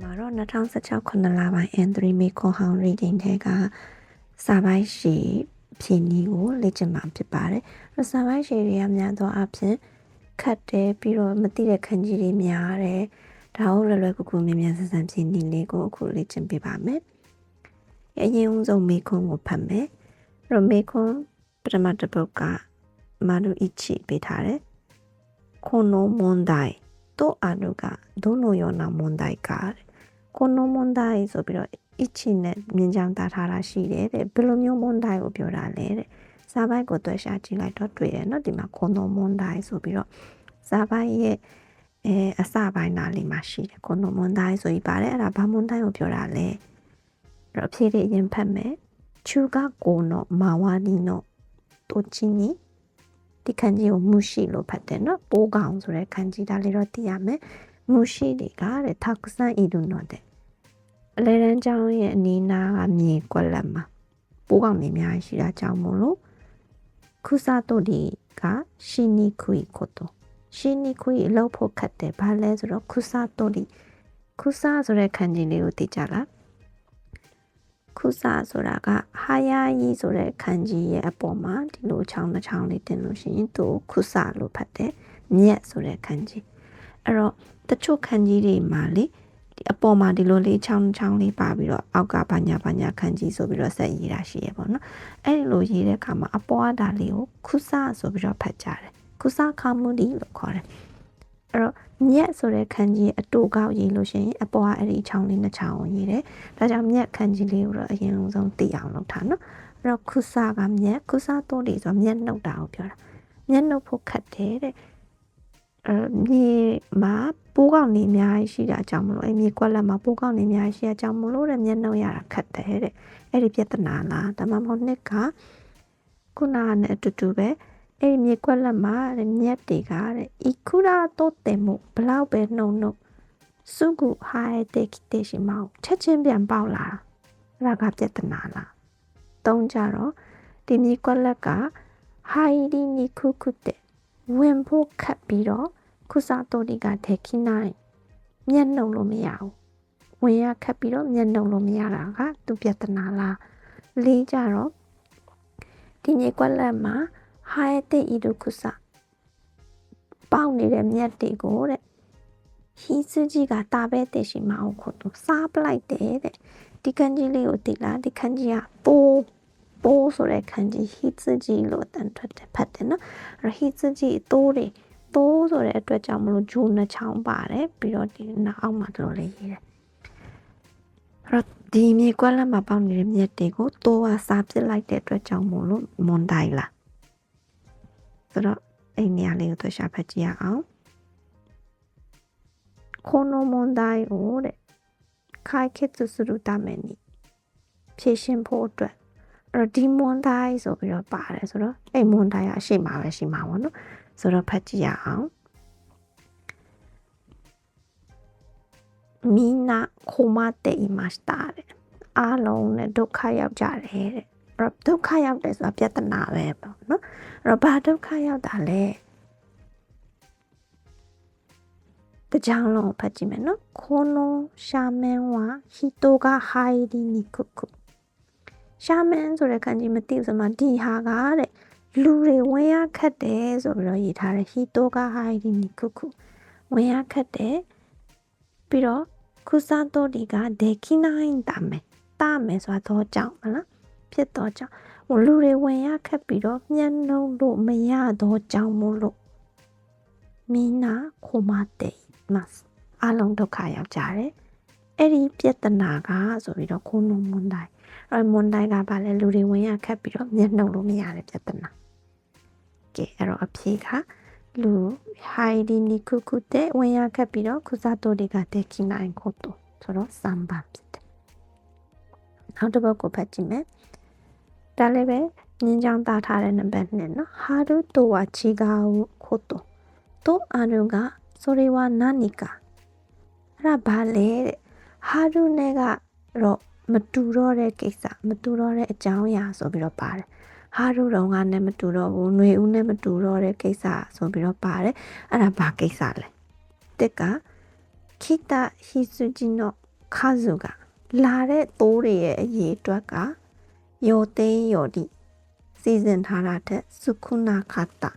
မှာတော့2016ခုနှစ်လပိုင်း N3 မေခွန်ဟောင်း reading ထဲကစာပိုင်းရှိဖြည့်နည်းကိုလေ့ကျင့်မှာဖြစ်ပါတယ်။အဲ့စာပိုင်းရှိတွေကများသောအားဖြင့်ခတ်တယ်ပြီးတော့မသိတဲ့ခန်းကြီးတွေများတယ်။ဒါကိုလွယ်လွယ်ကူကူမြန်မြန်ဆန်ဆန်ဖြည့်နည်းလေးကိုအခုလေ့ကျင့်ပေးပါမယ်။အရင်ဆုံးမေခွန်ကိုဖတ်မယ်။အဲ့တော့မေခွန်ပထမတစ်ပုဒ်ကမာနူအီချီပေးထားတယ်။ခွန်နိုမွန်ဒိုင်とあるがどのような問題かある ကိုနိုမွန်ဒိုင်ဆိုပြီးတော့အချီနဲ့မြင်းချောင်းတားထားတာရှိတယ်တဲ့ဘယ်လိုမျိုးမွန်ဒိုင်ကိုပြောတာလဲတဲ့စာပိုက်ကိုတွက်ရှာကြည့်လိုက်တော့တွေ့တယ်เนาะဒီမှာကိုနိုမွန်ဒိုင်ဆိုပြီးတော့စာပိုက်ရဲ့အဲအစပိုင်းနာလေးမှာရှိတယ်ကိုနိုမွန်ဒိုင်ဆိုပြီးပါတယ်အဲ့ဒါဘာမွန်ဒိုင်ကိုပြောတာလဲအဲ့တော့အဖြေလေးအရင်ဖတ်မယ်ချူကကိုနိုမာဝါဒီနိုတိုချီနီဒီခန်းကြီးကိုမှုရှိလို့ဖတ်တယ်เนาะပိုးကောင်ဆိုတဲ့ခန်းကြီးဒါလေးတော့သိရမယ် မူရှိတွေက တဲ့ထောက်ဆန်ဤတို့တော့တဲ့အလဲတန်းကျောင်းရဲ့အနီးနားကမြေကွက်လက်မှာပိုးကောင်တွေအများကြီးရှိတာကြောင့်မို့လို့ခုစားတို့ဒီကရှီနီခွေကိုတော့ရှီနီခွေအလုပ်ဖို့ခတ်တယ်ဘာလဲဆိုတော့ခုစားတို့ဒီခုစားဆိုတဲ့ခန်းကြီးလေးကိုသိကြလားခုစာဆိုတာကဟာယာယီဆိုတဲ့ခန်းကြီးရဲ့အပေါ်မှာဒီလိုချောင်းတစ်ချောင်းလေးတင်လို့ရှိရင်သူ့ခုစာလို့ဖတ်တယ်မြက်ဆိုတဲ့ခန်းကြီးအဲ့တော့ တချို့ခန်းကြီးတွေမှာလေဒီအပေါ်မှာဒီလိုလေးချောင်းချောင်းလေးပါပြီးတော့အောက်ကဘာညာဘာညာခန်းကြီးဆိုပြီးတော့ဆက်ရေးတာရှိရပေါ့နော်အဲ့ဒီလိုရေးတဲ့အခါမှာအပေါ်အတာလေးကိုခုစာဆိုပြီးတော့ဖတ်ကြတယ်ခုစာခါမူဒီလို့ခေါ်တယ်အဲ့တော့မြက်ဆိုတဲ့ခန်းကြီးအတူကောက်ရေးလို့ရှိရင်အပေါ်ကအဲ့ဒီချောင်းလေးနှစ်ချောင်းကိုရေးတယ်။ဒါကြောင့်မြက်ခန်းကြီးလေးကိုတော့အရင်ဆုံးသိအောင်လုပ်ထားနော်။အဲ့တော့ခုစားကမြက်ခုစားတော့ဒီဆိုမြက်နှုတ်တာကိုပြောတာ။မြက်နှုတ်ဖို့ခက်တယ်တဲ့။ အဲမြေမှာပိုးကောက်နေအများကြီးရှိတာကြောင့်မလို့အဲ့မြေကွက်လက်မှာပိုးကောက်နေအများကြီးရှိတာကြောင့်မလို့တဲ့မျက်နှုတ်ရတာခက်တယ်တဲ့။အဲ့ဒီပြဿနာလားဒါမှမဟုတ်နှစ်ကခုနကနဲ့အတူတူပဲ။အဲ့ဒီမြေကွက်လက်မှာတဲ့မြက်တွေကတဲ့ဤခုရာတော့တယ်မို့ဘလောက်ပဲနှုံနှုံစုကုဟာရတဲ့ကိတဲ့ရှိမောက်ချက်ချင်းပြန်ပေါက်လာအဲ့ဒါကပြဿနာလားသုံးကြတော့ဒီမြေကွက်လက်ကဟိုင်ဒီနီခုခုတဲ့ ဝင်ဖို့ခတ်ပြီးတော့ခုစားတော်ဒီကတဲ့ခိနိုင်မျက်နှုံလို့မရဘူးဝင်ရခတ်ပြီးတော့မျက်နှုံလို့မရတာကသူပြဿနာလားလေးကြတော့ဒီမြေကွက်လက်မှာဟာယတိဤဒုက္ခစပေါက်နေတဲ့မြက်တွေကိုတဲ့ဟီစကြီးကတာပဲတဲ့ရှိမအောင်ခုတော့စားပလိုက်တယ်တဲ့ဒီခန်းကြီးလေးကိုတိလားဒီခန်းကြီးကပိုး ပိုးဆိုတဲ့ခန်းကြီးဟီစကြီးလို့တန်ထွက်တယ်ဖတ်တယ်နော်အဲ့ဟီစကြီးအတိုးတွေတိုးဆိုတဲ့အတွက်ကြောင့်မလို့ဂျိုးနှချောင်းပါတယ်ပြီးတော့ဒီနောက်အောက်မှာတော်လေးရေးတယ်အဲ့ဒီမြေကွက်လက်မှာပေါက်နေတဲ့မြက်တွေကိုတိုးကစားပစ်လိုက်တဲ့အတွက်ကြောင့်မို့လို့မွန်တိုင်းလားဆိုတော့အဲ့နေရာလေးကိုတွေ့ရှာဖတ်ကြည့်ရအောင်この問題をတဲ့解決するためにဖြေရှင်းဖို့အတွက်အဲ့ တော့ဒီမွန်တိုင်းဆိုပြီးတော့ပါတယ်ဆိုတော့အဲ့မွန်တိုင်းကအရှိမှာပဲရှိမှာပေါ့နော်ဆိုတော့ဖတ်ကြည့်ရအောင်みんな困っていましたတဲ့အားလုံးနဲ့ဒုက္ခရောက်ကြတယ်တဲ့တော့ဒုက္ခရောက်တယ်ဆိုတာပြဿနာပဲပေါ့နော်အဲ့တော့ဘာဒုက္ခရောက်တာလဲတကြောင်လုံးဖတ်ကြည့်မယ်နော်ခိုနိုရှာမန်ဝါဟီတိုကဟိုင်ဒီနီကုကု ရှာမန်ဆိုတဲ့ခံကြီးမသိဘူးဆိုမှဒီဟာကတဲ့လူတွေဝင်ရခတ်တယ်ဆိုပြီးတော့ရေးထားတယ်ဟီတိုကဟိုင်ဒီနီကုကုဝင်ရခတ်တယ်ပြီးတော့ခုစားတော့ဒီကဒေခိနိုင်တာမယ်တာမယ်ဆိုတော့ကြောက်မလားဖြစ်သောကြောင့်လူတွေဝင်ရခက်ပြီးတော့မျက်နှုံးလို့မရသောကြောင့်မို့လို့မိနာခိုမတဲ့မတ်အလုံးဒုက္ခရောက်ကြတယ်အဲ့ဒီပြဿနာကဆိုပြီးတော့ခုနမွန်တိုင်း အဲ့မွန်တိုင်းကဘာလဲလူတွေဝင်ရခက်ပြီးတော့မျက်နှုံးလို့မရတဲ့ပြဿနာကဲအဲ့တော့အဖြေကလူဟိုင်ဒီနီကုကုတဲ့ဝင်ရခက်ပြီးတော့ခုစားတိုတွေကတက်ခိနိုင်ကိုတော့ဆိုတော့စမ်ဘတ်ဖြစ်တယ်နောက်တစ်ပုဒ်ကိုဖတ်ကြည့်မယ်ဒါလည်းပဲငင်းချောင်းတာထားတဲ့နံပါတ်2နော်ဟာရုတိုဝါချီဂါကိုခိုတိုတိုအာရုကဆိုရီဝါနာနီကာအဲ့ဒါဘာလဲတဲ့ဟာရုနဲ့ကတော့ မတူတော့တဲ့ကိစ္စမတူတော့တဲ့အကြောင်းအရာဆိုပြီးတော့ပါတယ်ဟာရုတော်ကနဲ့မတူတော့ဘူးຫນွေဦးနဲ့မတူတော့တဲ့ကိစ္စဆိုပြီးတော့ပါတယ်အဲ့ဒါဘာကိစ္စလဲတက်ကခိတာဟီဆူဂျီနိုခါစုကလာတဲ့သိုးတွေရဲ့အရေးအတွက်ကယောသိန်းယောဒီစီစဉ်ထားတာတဲ့စုခုနာခတာ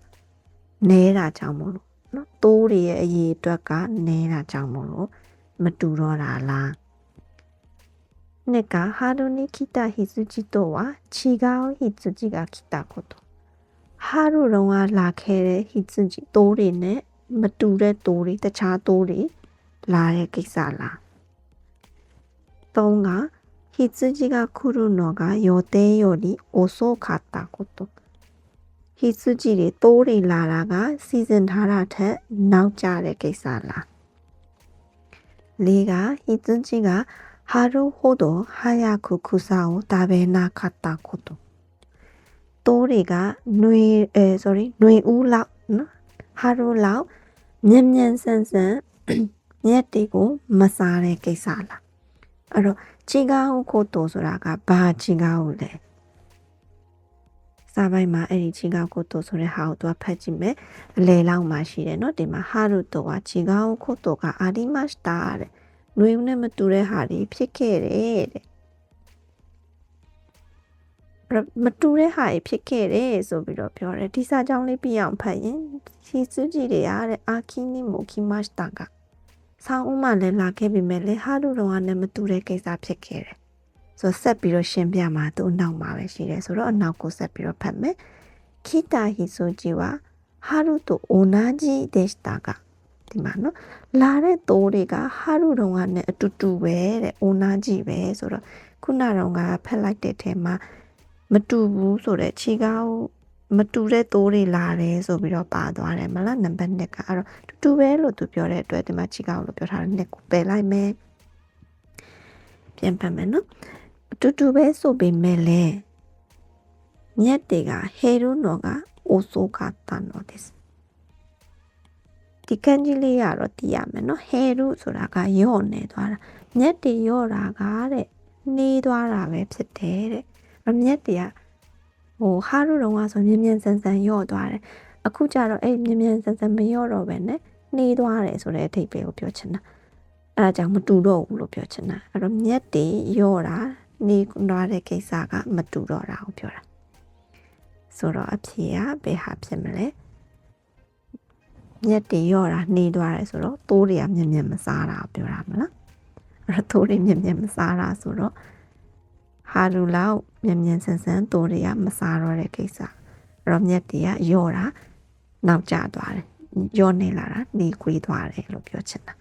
နဲတာကြောင့်မို့လို့နော်သိုးတွေရဲ့အရေးအတွက်ကနဲတာကြောင့်မို့လို့မတူတော့တာလား နှစ်ကဟာဒိုနီခိတာဟီစုဂျီတိုဝါချီဂါဟီစုဂျီကခိတာကိုတိုဟာဒိုတော့ကလာခဲ့တဲ့ဟီစုဂျီတိုးတွေနဲ့မတူတဲ့တိုးတွေတခြားတိုးတွေလာတဲ့ကိစ္စလားသုံးကဟီစုဂျီကခုရုနော်ကယောတဲယောလီအိုဆိုခါတာကိုတိုဟီစုဂျီတွေတိုးတွေလာတာကစီစဉ်ထားတာထက်နောက်ကျတဲ့ကိစ္စလားလေးကဟီစု 春ほど早く草を食べなかったこと。鳥がぬい、えそれぬいうら、春らを、にゃんにゃんせんせん、にゃってご、まされけさら。あの、違うこと、そらが、ばあ違うで。さばいま、えり違うこと、それはうとはぱじめ、れらうましれの、でま、春とは違うことがありました。あれ ຫນွေဦးနဲ့မတူတဲ့ဟာတွေဖြစ်ခဲ့တယ်တဲ့မတူတဲ့ဟာတွေဖြစ်ခဲ့တယ်ဆိုပြီးတော့ပြောတယ်ဒီစာကြောင်းလေးပြအောင်ဖတ်ရင်ရှီစုကြည်တွေကတဲ့အာခီနီမိုကီမတ်တာကဆောင်းဦးမှလည်းလာခဲ့ပြီမဲ့လေဟာလူတော်ကလည်းမတူတဲ့ကိစ္စဖြစ်ခဲ့တယ်ဆိုဆက်ပြီးတော့ရှင်းပြမှာသူ့နောက်မှာပဲရှိတယ်ဆိုတော့အနောက်ကိုဆက်ပြီးတော့ဖတ်မယ်ခိတာဟီဆိုဂျီဝါဟာလူတိုအိုနာဂျီဒေစတာက ဒီမှာနော်လာတဲ့သိုးတွေကဟာရုတုံကနဲ့အတူတူပဲတဲ့အိုနာကြီးပဲဆိုတော့ခုနတုန်းကဖက်လိုက်တဲ့ထဲမှာမတူဘူးဆိုတဲ့ခြေကောက်မတူတဲ့သိုးတွေလာတယ်ဆိုပြီးတော့ပါသွားတယ်မလားနံပါတ်1ကအဲ့တော့တူတူပဲလို့သူပြောတဲ့အတွက်ဒီမှာခြေကောက်လို့ပြောထားတဲ့နှစ်ကိုပယ်လိုက်မယ်ပြန်ဖတ်မယ်နော်အတူတူပဲဆိုပေမဲ့လည်းမြက်တွေကဟေရုနောကအိုဆိုကတန်တော့です ဒီခန်းကြီးလေးကတော့သိရမယ်နော်ဟဲရုဆိုတာကယော့နေသွားတာမျက်တွေယော့တာကတဲ့နှေးသွားတာပဲဖြစ်တယ်တဲ့အမျက်တွေကဟိုဟာရုတုံးကဆိုမြင်မြန်ဆန်ဆန်ယော့သွားတယ်အခုကျတော့အဲ့မြင်မြန်ဆန်ဆန်မယော့တော့ပဲနဲ့နှေးသွားတယ်ဆိုတဲ့အထိပ္ပယ်ကိုပြောချင်တာအဲဒါကြောင့်မတူတော့ဘူးလို့ပြောချင်တာအဲ့တော့မျက်တွေယော့တာနေသွားတဲ့ကိစ္စကမတူတော့တာကိုပြောတာဆိုတော့အဖြေကဘယ်ဟာဖြစ်မလဲ မြက်တွေရော့တာနှေးသွားတယ်ဆိုတော့သိုးတွေကမြက်မြက်မစားတာပြောတာမလားအဲ့တော့သိုးတွေမြက်မြက်မစားတာဆိုတော့ဟာလူလောက်မြက်မြက်ဆန်ဆန်သိုးတွေကမစားတော့တဲ့ကိစ္စအဲ့တော့မြက်တွေကရော့တာနောက်ကျသွားတယ်ရော့နေလာတာနှေးခွေးသွားတယ်လို့ပြောချင်တာ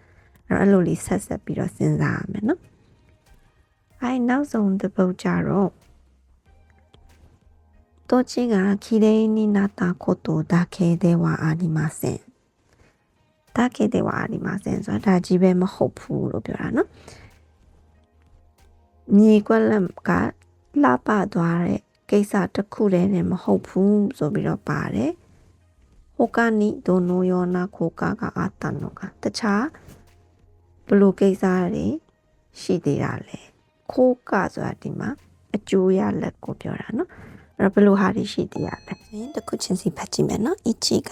အဲ့တော့အဲ့လိုလေးဆက်ဆက်ပြီးတော့စဉ်းစားရမယ်နော်အဲ့နောက်ဆုံးတစ်ပုတ်ကြတော့どっちが綺麗になったことだけではありません。 ဒါခေတဲ့ဝါဒီမှာစင်ဆိုတာဒါကြီးပဲမဟုတ်ဘူးလို့ပြောတာနော်မြေကွက်လက်ကလှပသွားတဲ့ကိစ္စတစ်ခုတည်းနဲ့မဟုတ်ဘူးဆိုပြီးတော့ပါတယ်ဟိုကနီဒိုနိုယောနာခိုကာကအာတန်နောကတခြားဘလို့ကိစ္စတွေရှိသေးတာလဲခိုးကဆိုတာဒီမှာအကျိုးရလက်ကိုပြောတာနော်အဲ့တော့ဘလို့ဟာတွေရှိသေးရလဲတခုချင်းစီဖတ်ကြည့်မယ်နော်အချီက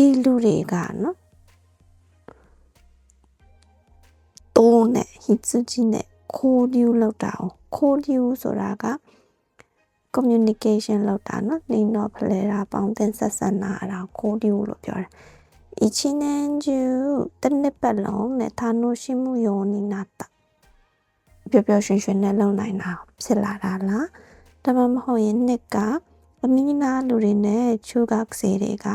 ဒီလူတွေကနော်တိုးနဲ့ဟီဆူဂျီနဲ့ခိုးဒီူလောက်တာအောင်ခိုးဒီူဆိုတာက communication လောက်တာနော်နေတော့ဖလဲတာပေါင်းတင်ဆက်ဆံတာအဲ့ဒါခိုးဒီူလို့ပြောတယ်이치는주뜻넷발롱네타노시무요니나타ပျော်ပျော်ရွှင်ရွှင်နဲ့လုံနိုင်တာဖြစ်လာတာလားဒါမှမဟုတ်ရင်နှစ်ကအမိနာလူတွေနဲ့ချူကစေတွေက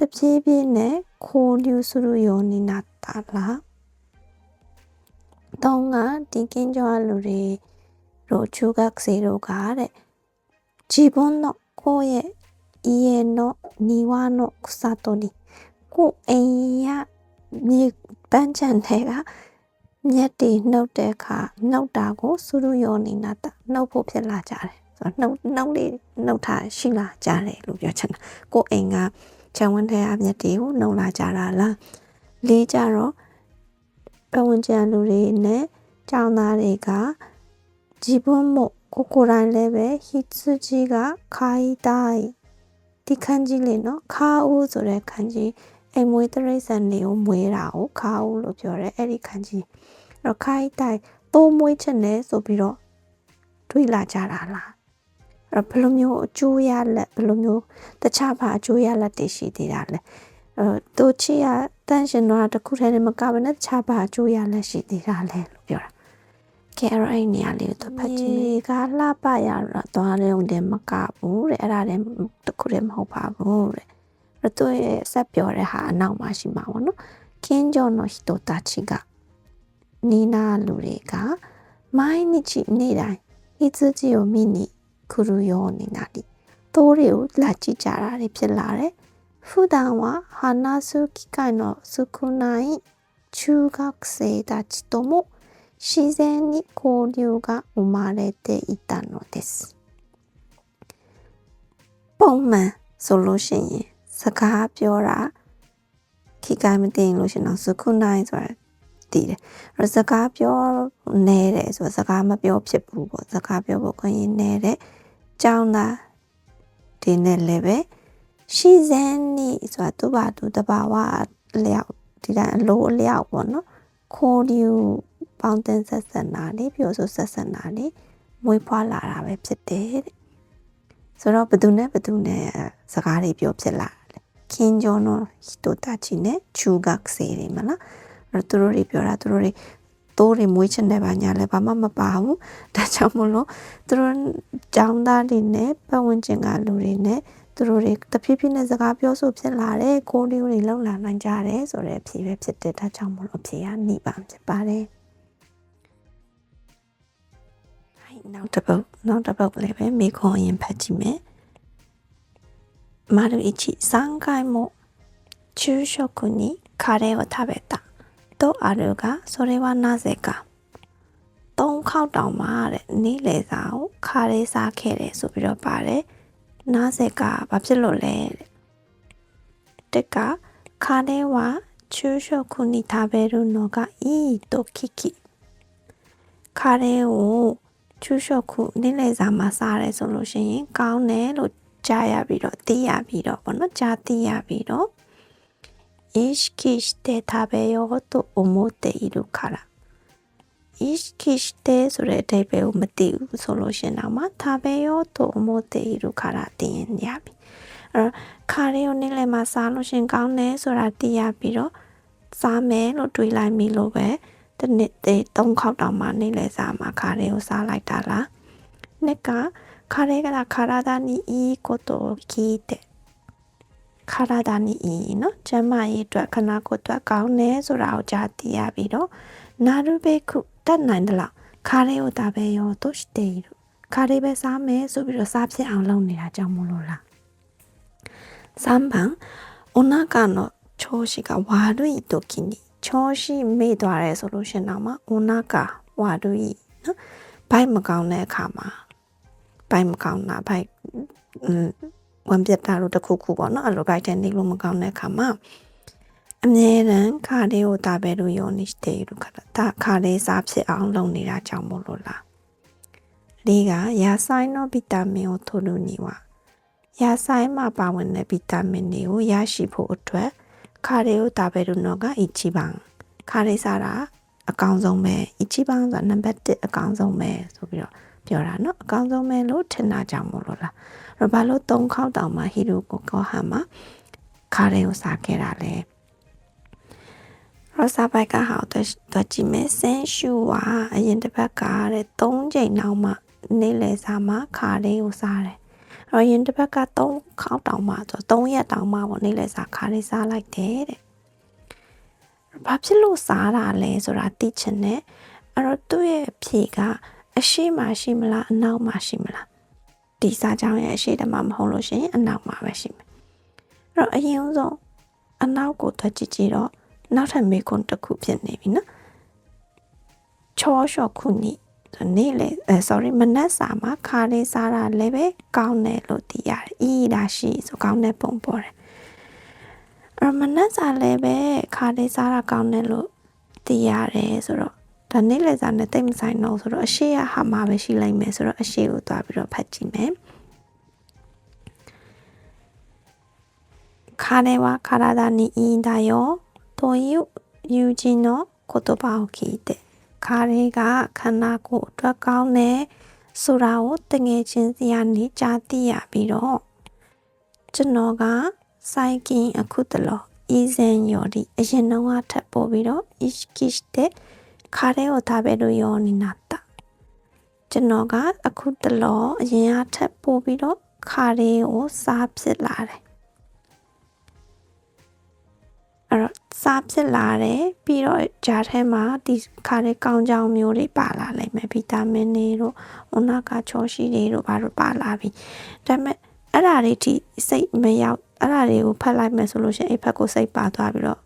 တဖြည်းဖြည်းနဲ့ခိုးလူစုလူယောနေနာတာလားတောင်းကဒီကင်းကြောလူတွေတို့ချူကစေတို့ကတဲ့ជីဘွန်တော့ကိုရဲ့ဤရဲ့တော့ညီဝါတော့စာတော်ဒီကိုအိမ်ရမြေပန်းချန်တွေကမြက်တွေနှုတ်တဲ့အခါနှုတ်တာကိုစူရုယောနေနာတာနှုတ်ဖို့ဖြစ်လာကြတယ်ဆိုတော့နှုတ်နှုတ်လေးနှုတ်ထားရှိလာကြတယ်လို့ပြောချင်တာကိုအိမ်က ခြံဝန်းထဲအမျက်တွေကိုနှုံလာကြတာလားလေးကြတော့ပဝန်ကျန်လူတွေနဲ့ကျောင်းသားတွေကဂျီဘွန်မို့ကိုကိုတိုင်းလည်းပဲဟီဆူဂျီကခိုင်တိုင်းဒီခန်းကြီးလေနော်ခါအိုးဆိုတဲ့ခန်းကြီးအိမ်မွေးတရိษံတွေကိုမွေးတာကိုခါအိုးလို့ပြောတယ်အဲ့ဒီခန်းကြီးအဲ့တော့ခိုင်တိုင်းတိုးမွေးချက်နဲ့ဆိုပြီးတော့တွေးလာကြတာလား အဲ့ဘယ်လိုမျိုးအကျိုးရလက်ဘယ်လိုမျိုးတခြားဘာအကျိုးရလက်တွေရှိသေးတာလဲအဲတို့ချီရတန့်ရှင်တော့တခုတည်းနဲ့မကဘဲနဲ့တခြားဘာအကျိုးရလက်ရှိသေးတာလဲလို့ပြောတာကဲအဲ့အဲ့နေရာလေးကိုသူဖတ်ကြည့်ကလှပရတော့သွားရုံတည်းမကဘူးတဲ့အဲ့ဒါတည်းတခုတည်းမဟုတ်ပါဘူးတဲ့အဲ့သူရဲ့ဆက်ပြောတဲ့ဟာအနောက်မှာရှိမှာပေါ့နော်ကင်းကြော်တော့ဟီတိုတာချီကနီနာလူတွေက毎日နေ့တိုင်းဤသူကြီးကိုမိနီ 来るようになりတိုးတွေကိုလာကြည့်ကြတာတွေဖြစ်လာတယ်普段は話す機会の少ない中学生たちとも自然に交流が生まれていたのですပုံမှန်ဆိုလို့ရှိရင်စကားပြောတာခိကိုင်းမသိရင်လို့ရှင်တော့စခုနိုင်ဆိုတာတည်တယ်အဲ့တော့စကားပြောနေတယ်ဆိုတော့စကားမပြောဖြစ်ဘူးပေါ့စကားပြောဖို့ခွင့်ရနေတဲ့ ကြောင်းသားဒီနဲ့လည်းပဲရှိစန်းနီဆိုတာသူ့ဘာသူတဘာဝအလျောက်ဒီတိုင်းအလိုအလျောက်ပေါ့နော်ခိုးဒီပေါင်းတင်ဆက်ဆက်နာလေပြောဆိုဆက်ဆက်နာလေမွေးဖွားလာတာပဲဖြစ်တယ်တဲ့ဆိုတော့ဘသူနဲ့ဘသူနဲ့စကားတွေပြောဖြစ်လာတယ်ခင်ဂျွန်တို့ဟီတိုတာချီနဲ့ချူဂက်ဆေးတွေမလားအဲ့တော့သူတို့တွေပြောတာသူတို့တွေ တိုးတွေမွေးချင်တယ်ပါညာလဲဘာမှမပါဘူးဒါကြောင့်မလို့သူတို့ကျောင်းသားတွေနဲ့ပတ်ဝန်းကျင်ကလူတွေနဲ့သူတို့တွေတဖြည်းဖြည်းနဲ့စကားပြောဆိုဖြစ်လာတယ်ကိုလေးတွေလောက်လာနိုင်ကြတယ်ဆိုတဲ့အဖြေပဲဖြစ်တယ်ဒါကြောင့်မလို့အဖြေကနေပါဖြစ်ပါတယ်နောက်တစ်ပုတ်နောက်တစ်ပုတ်လည်းပဲမိခွန်ရင်ဖတ်ကြည့်မယ်丸一3回も昼食にカレーを食べた တော့အာရုကဆိုရဲဝနာစေကသုံးခေါက်တောင်မှာတဲ့နေလေစာကိုခါလေးစားခဲ့တယ်ဆိုပြီးတော့ပါတယ်နာစေကဘာဖြစ်လို့လဲတဲ့တက်ကခါလေးဝချူရှုခုနိထားပဲရုနောကအီတိုခိခိခါလေးကိုချူရှုခုနေလေစာမှာစားတယ်ဆိုလို့ရှိရင်ကောင်းတယ်လို့ကြားရပြီးတော့သိရပြီးတော့ဘောနော်ကြားသိရပြီးတော့ 意識して食べようと思っているから意識してそれအဓိပ္ပာယ်ကိုမသိဘူးဆိုလို့ရှင်တော့မှ食べようと思っているからသိရင်ရပြီအဲ့တော့ခါရီကိုနေ့လယ်မှာစားလို့ရှင်ကောင်းတယ်ဆိုတာသိရပြီးတော့စားမယ်လို့တွေးလိုက်ပြီလို့ပဲတနေ့သေး၃ခေါက်တောင်မှနေ့လယ်စားမှာခါရီကိုစားလိုက်တာလားနှစ်က彼が体にいいことを聞いて 体にいいのကျမရဲ့အတွက်ခနာကိုအတွက်ကောင်းတယ်ဆိုတာကိုကြားသိရပြီးတော့なるべくတတ်နိုင်သလောက်ခါလေးကို食べようとしているခါလေးပဲစားမယ်ဆိုပြီးတော့စားဖြစ်အောင်လုပ်နေတာကြောင့်မလို့လား3番お腹の調子が悪い時に調子မေ့သွားတယ်ဆိုလို့ရှင်တော့မှお腹悪いနော်ဘိုက်မကောင်းတဲ့အခါမှာဘိုက်မကောင်းတာဘိုက် ဝမ်ပြက်တာတို့တစ်ခုခုပေါ့နော်အဲ့လို right hand နေလို့မကောင်းတဲ့အခါမှာအမြဲတမ်းခါလေးကိုတာပဲလို့ယောနိတဲ့လို့ခါတာခါလေးစားဖြစ်အောင်လုပ်နေတာကြောင့်မို့လို့လားလေးကရာဆိုင်သောဗီတာမင်ကိုထုတ်လို့နေပါရာဆိုင်မှာပါဝင်တဲ့ဗီတာမင်တွေကိုရရှိဖို့အတွက်ခါလေးကိုတာပဲလို့တော့ကအီချီပန်ခါလေးစားတာအကောင်းဆုံးပဲအီချီပန်ဆိုတာနံပါတ်1အကောင်းဆုံးပဲဆိုပြီးတော့ ပြောတာနော်အကောင်းဆုံးပဲလို့ထင်တာကြောင့်မလို့လားရဘာလို့၃ခေါက်တောင်မှဟီရိုကိုကောဟာမှာခါရင်ကိုစားခဲ့တာလဲရော့စာဘိုက်ကဟာတော့ကြည့်မယ်ဆန်ရှူဝါအရင်တစ်ပတ်ကတဲ့၃ချိန်နောက်မှနေ့လယ်စာမှာခါရင်ကိုစားတယ်ရောရင်တစ်ဘက်က3ခေါက်တောင်မှဆို3ရက်တောင်မှပေါ့နေ့လယ်စာခါလေးစားလိုက်တယ်တဲ့ဘာဖြစ်လို့စားတာလဲဆိုတာသိချင်တယ်အဲ့တော့သူ့ရဲ့ဖြေက အရှိမရှိမလားအနောက်မရှိမလားဒီစားကြောင်းရဲ့အရှိတမှာမဟုတ်လို့ရှိရင်အနောက်မှာပဲရှိမယ်အဲ့တော့အရင်ဆုံးအနောက်ကိုသွားကြည့်ကြည့်တော့နောက်ထပ်မေခွန်းတစ်ခုဖြစ်နေပြီနော်ချောလျှော့ခုနိနေ့လေအဲ sorry မနက်စာမှာခါလေးစားတာလည်းပဲကောင်းတယ်လို့သိရတယ်။အီးဒါရှိဆိုကောင်းတဲ့ပုံပေါ်တယ်။အဲ့မနက်စာလည်းပဲခါလေးစားတာကောင်းတယ်လို့သိရတယ်ဆိုတော့ ဒါနေ့လေစာနဲ့တိတ်မဆိုင်တော့ဆိုတော့အရှိရဟာမှာပဲရှိလိုက်မယ်ဆိုတော့အရှိကိုသွားပြီးတော့ဖတ်ကြည့်မယ်ခါနေဝခါရဒါနီအင်းဒါယောတိုယူယူဂျီနိုကိုတိုဘာကို聞いてခါတွေကခန္ဓာကိုယ်အတွက်ကောင်းတယ်ဆိုတာကိုတငယ်ချင်းစီကနေကြားသိရပြီးတော့ကျွန်တော်ကစိုက်ကင်အခုတလောဤစင်ယော်ဒီအရင်တော့ကထပ်ပို့ပြီးတော့ ishkish တဲ့ ခါတဲ့ကိုဒါပဲလို့ယောနေနာတာကျွန်တော်ကအခုတလောအရင်ကထပ်ပို့ပြီးတော့ခါတဲ့ကိုစားဖြစ်လာတယ်အဲ့တော့စားဖြစ်လာတယ်ပြီးတော့ဂျာထဲမှာဒီခါတဲ့ကောင်းကြောင်မျိုးတွေပါလာလိမ့်မယ်ဗီတာမင်တွေတို့အုံနာကချောရှိတွေတို့ဘာလို့ပါလာပြီဒါပေမဲ့အဲ့ဒါတွေထိစိတ်မရောက်အဲ့ဒါတွေကိုဖတ်လိုက်မယ်ဆိုလို့ရှိရင်အဲ့ဖက်ကိုစိတ်ပါသွားပြီးတော့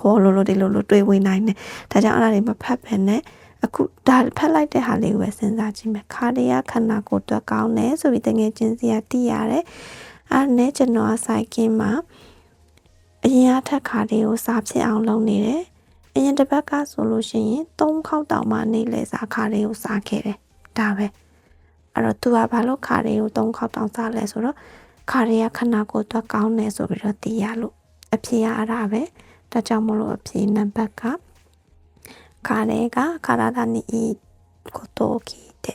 ဟောလိုလိုဒီလိုလိုတွေးဝင်နိုင်တယ်ဒါကြောင့်အဲ့ဒါတွေမဖတ်ဘဲနဲ့အခုဒါဖက်လိုက်တဲ့ဟာလေးကိုပဲစဉ်းစားကြည့်မယ်ခါရရခန္ဓာကိုယ်အတွက်ကောင်းတယ်ဆိုပြီးတကယ်ချင်းစီကသိရတယ်အဲ့နဲ့ကျွန်တော်အဆိုင်ကင်းမှာအရင်အထက်ခါလေးကိုစားဖြစ်အောင်လုပ်နေတယ်အရင်တစ်ပတ်ကဆိုလို့ရှိရင်၃ခေါက်တောင်မှနေလေစားခါလေးကိုစားခဲ့တယ်ဒါပဲအဲ့တော့သူကဘာလို့ခါလေးကို၃ခေါက်တောင်စားလဲဆိုတော့ခါလေးကခဏကိုတော့ကောင်းတယ်ဆိုပြီးတော့သိရလို့အဖြေရတာပဲ ဒါကြောင့်မလို့အဖြေနံပါတ်ကခါလေးကခါရတာနီကိုတော့聞いて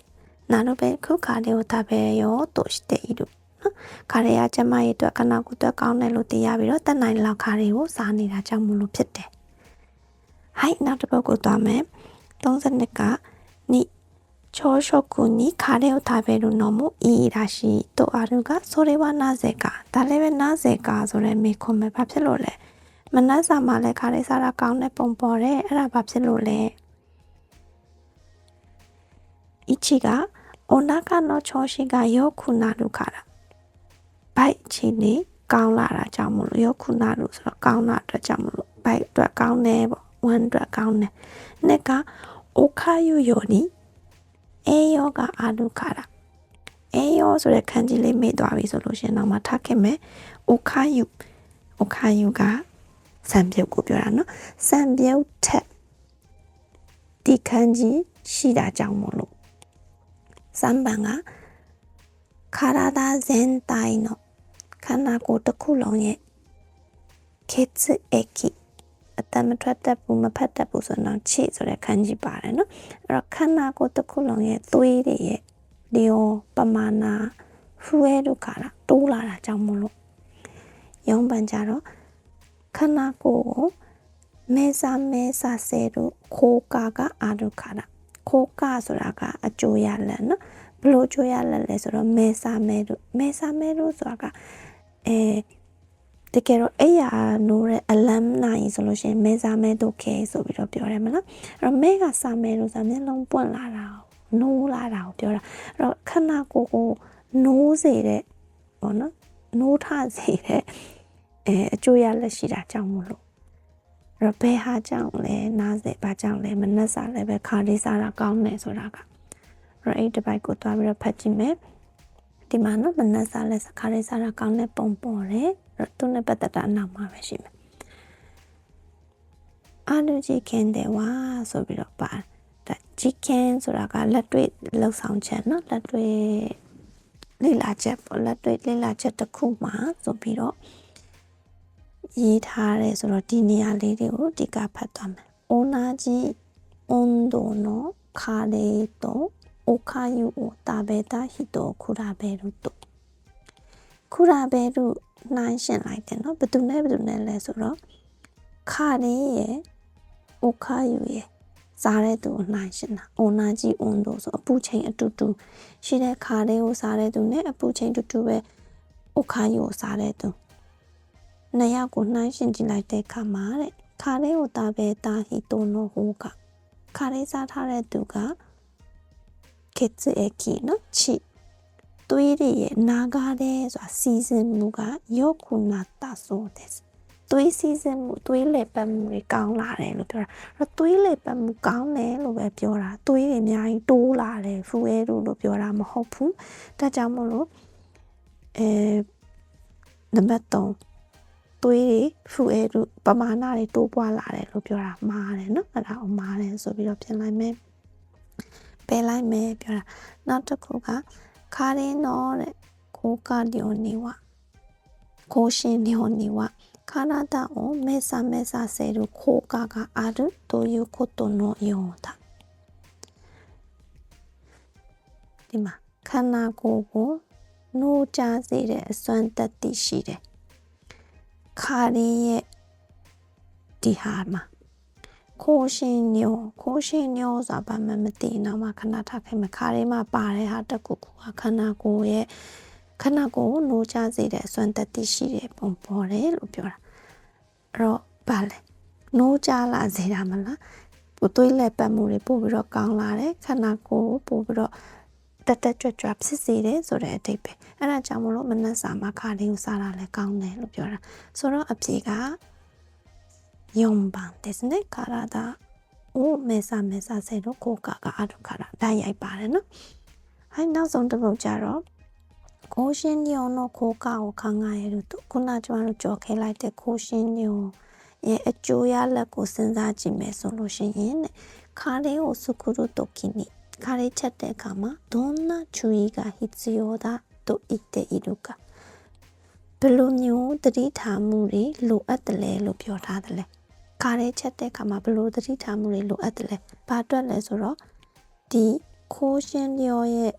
なるべくカレーを食べようとしているနော်ခါရီယာကျမရဲ့အတွက်ခဏကိုအတွက်ကောင်းတယ်လို့သိရပြီးတော့တက်နိုင်လောက်ခါရီကိုစားနေတာကြောင့်မလို့ဖြစ်တယ်ဟိုက်နောက်တစ်ပုဒ်ကိုသွားမယ်32ကနိ朝食にカレーを食べるのもいいらしいとあるがそれはなぜかဒါလည်းပဲなぜかဆိုရဲမေခွန်ပဲဘာဖြစ်လို့လဲ မနှက်စာမှလည်းခါရဲစားတာကောင်းတဲ့ပုံပေါ်တယ်အဲ့ဒါဘာဖြစ်လို့လဲအချီကအိုနာကနောချောရှိကယောခုနာလူခါတာဘိုက်ချီနေကောင်းလာတာကြောင့်မလို့ယောခုနာလူဆိုတော့ကောင်းတာအတွက်ကြောင့်မလို့ဘိုက်အတွက်ကောင်းတယ်ပေါ့ဝမ်အတွက်ကောင်းတယ်နှစ်ကအိုခါယုယောနီအေယောကအာလူခါတာအေယောဆိုတဲ့ခန်းကြီးလေးမေ့သွားပြီဆိုလို့ရှင်တော့မှထပ်ခင်မယ်အိုခါယုအိုခါယုက စံပြုတ်ကိုပြောတာနော်စံပြုတ်ထက်ဒီခန်းကြီးရှိတာကြောင့်မလို့စံပန်က体全体のခန္ဓာကိုယ်တစ်ခုလုံးရဲ့ခေတ်အကိအတမထွက်တတ်ဘူးမဖတ်တတ်ဘူးဆိုတော့ခြေဆိုတဲ့ခန်းကြီးပါတယ်နော်အဲ့တော့ခန္ဓာကိုယ်တစ်ခုလုံးရဲ့သွေးတွေရဲ့လျောပမာဏဖူရဲဒုက္ခတာတိုးလာတာကြောင့်မလို့ရုံးပန်ကြတော့ ခန္ဓာကိုယ်ကိုမဲစာမဲစာဆဲတို့ခိုးကာကအာဒုက္ခတာခိုးကာဆိုတာကအကျိုးရလန်နော်ဘလို့ကြွရလဲလဲဆိုတော့မဲစာမဲတို့မဲစာမဲတို့ဆိုတာကအဲတကယ်တော့အဲ့ရနိုးတဲ့အလမ်နိုင်ဆိုလို့ရှိရင်မဲစာမဲတို့ခဲဆိုပြီးတော့ပြောတယ်မလားအဲ့တော့မဲကစာမဲတို့ဆိုမျက်လုံးပွင့်လာတာနိုးလာတာကိုပြောတာအဲ့တော့ခဏကိုကိုနိုးစေတဲ့ပေါ့နော်နိုးထစေတဲ့ အဲအကျိုးရလက်ရှိတာကြောင့်မလို့အဲ့တော့ဘယ်ဟာကြောင့်လဲနားစေဘာကြောင့်လဲမနှက်စာလည်းပဲခါလေးစားတာကောင်းတယ်ဆိုတာကအဲ့အဲ့ဒီဘိုက်ကိုတွားပြီးတော့ဖတ်ကြည့်မယ်ဒီမှာနော်မနက်စားလဲစခါလေးစားတာကောင်းတဲ့ပုံပေါ်တယ်သူနဲ့ပတ်သက်တာအနောက်မှာပဲရှိမယ်အာလူကြီးခင်တယ်ဝါဆိုပြီးတော့ပါဒါကြီးခင်ဆိုတာကလက်တွေ့လှုပ်ဆောင်ချက်နော်လက်တွေ့လေ့လာချက်ပေါ့လက်တွေ့လေ့လာချက်တစ်ခုမှာဆိုပြီးတော့ ရေးထားတယ်ဆိုတော့ဒီနေရာလေးတွေကိုဒီကဖတ်သွားမယ်။အိုနာကြီး温度のカレーとโอคายุโอตาเบตาฮิโตคูราเบรุโตคูရာဘဲတို့နှိုင်းရှင်လိုက်တယ်နော်ဘယ်သူနဲ့ဘယ်သူနဲ့လဲဆိုတော့ခါလေးရဲ့အိုခါယူရဲ့စားတဲ့သူကိုနှိုင်းရှင်တာအိုနာကြီးအွန်တို့ဆိုအပူချိန်အတူတူရှိတဲ့ခါလေးကိုစားတဲ့သူနဲ့အပူချိန်တူတူပဲအိုခါယူကိုစားတဲ့သူ နှစ်ယောက်ကိုနှိုင်းရှင်ကြည့်လိုက်တဲ့အခါမှာတဲ့ခါလေးကိုတာပဲတာဟီတိုနိုဟိုကခါလေးစားထားတဲ့သူကကက်စ်အကီနော်ချီသွေးတွေရဲ့နာကားတဲ့ဆိုတာစီစဉ်မှုကယောခုနာတဆိုတဲ့သွေးစီစဉ်မှုသွေးလေပတ်မှုတွေကောင်းလာတယ်လို့ပြောတာအဲ့တော့သွေးလေပတ်မှုကောင်းတယ်လို့ပဲပြောတာသွေးတွေအများကြီးတိုးလာတယ်ဖူအဲတို့လို့ပြောတာမဟုတ်ဘူးဒါကြောင့်မို့လို့အဲနံပါတ်3 သွေးတွေဖူအဲတို့ပမာဏတွေတိုးပွားလာတယ်လို့ပြောတာမှားတယ်เนาะအဲ့ဒါအမှားတယ်ဆိုပြီးတော့ပြင်လိုက်မယ်ပယ်လိုက်မယ်ပြောတာနောက်တစ်ခုကခါရင်းတော့တဲ့ကိုကာဒီယိုနေဝကိုရှင်ဒီယိုနေဝခါနာတာကိုမေဆာမေဆာဆဲတို့ကိုကာကအာရုတိုယူကိုတိုနိုယောတာဒီမှာခန္ဓာကိုယ်ကိုနှိုးချစေတဲ့အစွမ်းတတ္တိရှိတယ် ခါရင်ရဲ့ဒီဟာမှာခိုးရှင်ညောခိုးရှင်ညောဆိုတာဘာမှမသိတော့မှခဏထားခဲ့မှာခါရင်မှာပါတဲ့ဟာတခုခုခန္ဓာကိုယ်ရဲ့ခန္ဓာကိုယ်ကိုနှိုးချစေတဲ့အစွမ်းတတ္တိရှိတဲ့ပုံပေါ်တယ်လို့ပြောတာအဲ့တော့ဘာလဲနှိုးချလာစေတာမလားပိုသွေးလက်ပတ်မှုတွေပို့ပြီးတော့ကောင်းလာတယ်ခန္ဓာကိုယ်ကိုပို့ပြီးတော့တက်တက်ကြွကြွဖြစ်စေတယ်ဆိုတဲ့အတိတ်ပဲ အဲ့ဒါကြောင့်မလို့မနက်စာမှာခါလေးကိုစားတာလည်းကောင်းတယ်လို့ပြောတာဆိုတော့အဖြေက4番ですね体を目覚めさせる効果があるからဒါရိုက်ပါတယ်နော်ហើយနောက်ဆုံးတစ်ပုဒ်ကြတော့ခိုးရှင်းညုံの効果を考えるとခုနကျမတို့ကြော်ခဲလိုက်တဲ့ခိုးရှင်းညုံရဲ့အကျိုးရလက်ကိုစဉ်းစားကြည့်မယ်ဆိုလို့ရှိရင်ခါလေးကိုစုခုရုတိုကီနီခါလေးချက်တဲ့အခါမှာどんな注意が必要だ သို့ဤတဲ့ဤတို့ကဘယ်လိုမျိုးတတိထားမှုတွေလိုအပ်တယ်လဲလို့ပြောထားတယ်လဲခါတဲ့ချက်တဲ့ခါမှာဘယ်လိုတတိထားမှုတွေလိုအပ်တယ်လဲဘာအတွက်လဲဆိုတော့ဒီခိုးရှင်လျော်ရဲ့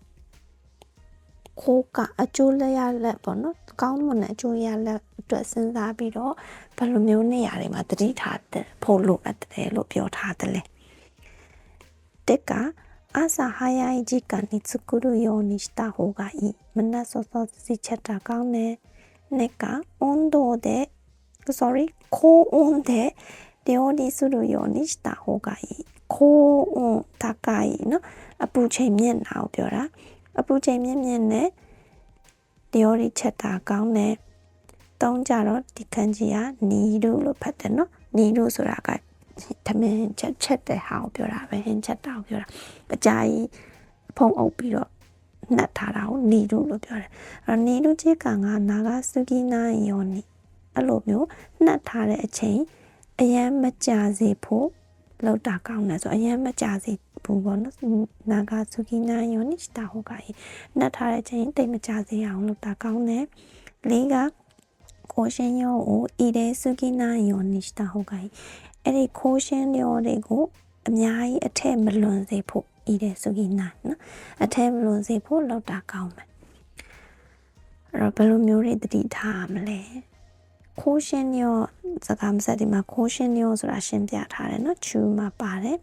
ခိုးကအကျိုးလက်ရလက်ပေါ့နော်ကောင်းမွန်တဲ့အကျိုးရလက်အတွက်စဉ်းစားပြီးတော့ဘယ်လိုမျိုးနေရာတွေမှာတတိထားဖို့လိုအပ်တယ်လို့ပြောထားတယ်လဲတက်က အစာဟာယာကြီးကနေစကူရယောနိစတာဟိုကဤမနက်စောစောစီချက်တာကောင်းတယ်နှစ်က温度で sorry 高温で料理するようにした方がいい高温高いのအပူချိန်မြင့်တာကိုပြောတာအပူချိန်မြင့်မြင့်နဲ့တယောရီချက်တာကောင်းတယ်တုံးကြတော့ဒီခန်းကြီးကနီရူလို့ဖတ်တယ်နော်နီရူဆိုတာက သမင်ချက်ချက်တဲ့ဟာကိုပြောတာပဲဟင်းချက်တာကိုပြောတာအကြာကြီးဖုံအုပ်ပြီးတော့နှက်ထားတာကိုနီရူလို့ပြောတယ်အဲ့နီရူချေကငါနာဂစူကီနာယောနီအဲ့လိုမျိုးနှက်ထားတဲ့အချိန်အရန်မကြစေဖို့လောက်တာကောင်းတယ်ဆိုအရန်မကြစေဘူးပေါ့နော်နာဂါဆူကီနာယောနိတာဟိုကနှက်ထားတဲ့ချိန်တိတ်မကြစေအောင်လုပ်တာကောင်းတယ်လေးကခိုးရှင်းယောကိုဤတဲ့ဆူကီနာယောနိတာဟိုက အဲ့ဒီခိုးရှင်းလျော်တွေကိုအများကြီးအထက်မလွန်စေဖို့ဤတဲ့ဆိုကြီးနိုင်နော်အထက်မလွန်စေဖို့လောက်တာကောင်းမယ်အဲ့တော့ဘယ်လိုမျိုးတွေတတိထားမလဲခိုးရှင်းရောစကားမဆက်ဒီမှာခိုးရှင်းရောဆိုတာရှင်းပြထားတယ်နော်ချူမှာပါတယ်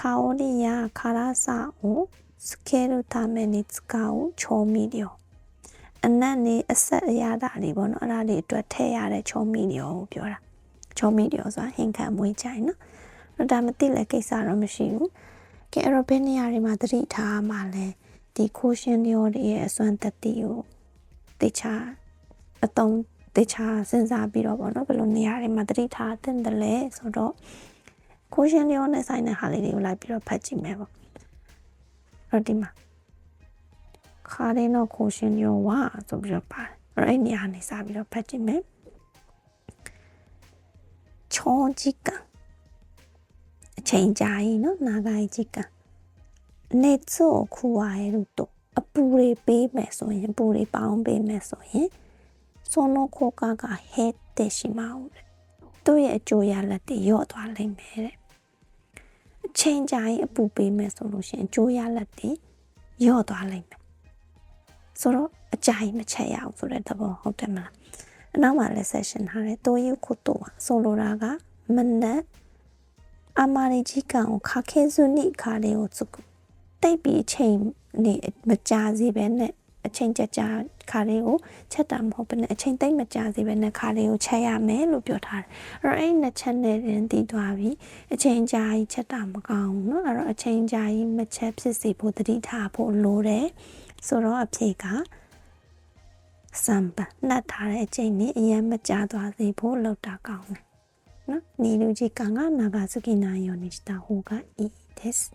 ခါအိုရီယာခါရာစာကိုစကေလူတာမနီစကာကိုချောမီလျောအနက်နေအဆက်အရာတာတွေပေါ့နော်အဲ့ဒါတွေအတွက်ထည့်ရတဲ့ချောမီလျောကိုပြောတာ ချုံမီလျောဆိုတာဟင်ခံမွေးကြိုင်နော်ဒါမသိလဲကိစ္စတော့မရှိဘူးကဲအဲ့တော့ဘယ်နေရာတွေမှာသတိထားမှလဲဒီခိုးရှင်းလျောတွေရဲ့အစွမ်းတတိကိုတေချာအတုံးတေချာစဉ်းစားပြီးတော့ပေါ့နော်ဘယ်လိုနေရာတွေမှာသတိထားသင့်တယ်လဲဆိုတော့ခိုးရှင်းလျောနဲ့ဆိုင်တဲ့ဟာလေးတွေကိုလိုက်ပြီးတော့ဖတ်ကြည့်မယ်ပေါ့အဲ့တော့ဒီမှာခါရင်တော့ခိုးရှင်းလျောဝါဆိုပြီးတော့ပါတယ်အဲ့အဲ့နေရာနေစပြီးတော့ဖတ်ကြည့်မယ် ချောကြီးကအချိန်ကြာရင်နော်နာဂိုင်ကြီးကနေချိုခူဝါရဲ့လို့အပူတွေပေးမယ်ဆိုရင်ပူတွေပေါင်းပေးမယ်ဆိုရင်ဆိုနိုခိုကာကဟဲတဲ့ရှိမအောင်သူ့ရဲ့အကျိုးရလက်တွေရော့သွားလိမ့်မယ်တဲ့အချိန်ကြာရင်အပူပေးမယ်ဆိုလို့ရှိရင်အကျိုးရလက်တွေရော့သွားလိမ့်မယ်ဆိုတော့အကြာကြီးမချက်ရအောင်ဆိုတဲ့သဘောဟုတ်တယ်မလား အနောက်မှာလည်း session ထားတယ်တိုးရုပ်ခုတိုဆိုလိုတာကမနက်အမာရီကြီးကံကိုခါခဲစုနိခါလေးကိုစုတိတ်ပြီးအချိန်နေမကြာစေပဲနဲ့အချိန်ကြကြာခါလေးကိုချက်တာမဟုတ်ဘဲနဲ့အချိန်သိမ့်မကြာစေပဲနဲ့ခါလေးကိုချက်ရမယ်လို့ပြောထားတယ်အဲ့တော့အဲ့နှစ်ချက်နဲ့တင်တည်သွားပြီအချိန်ကြာကြီးချက်တာမကောင်းဘူးเนาะအဲ့တော့အချိန်ကြာကြီးမချက်ဖြစ်စေဖို့တတိထားဖို့လိုတယ်ဆိုတော့အဖြေက စံပန်နှက်ထားတဲ့အချိန်နဲ့အရင်မကြသွားစေဖို့လောက်တာကောင်းတယ်နော်နီလူကြီးကန်က長好きなようにした方がいいです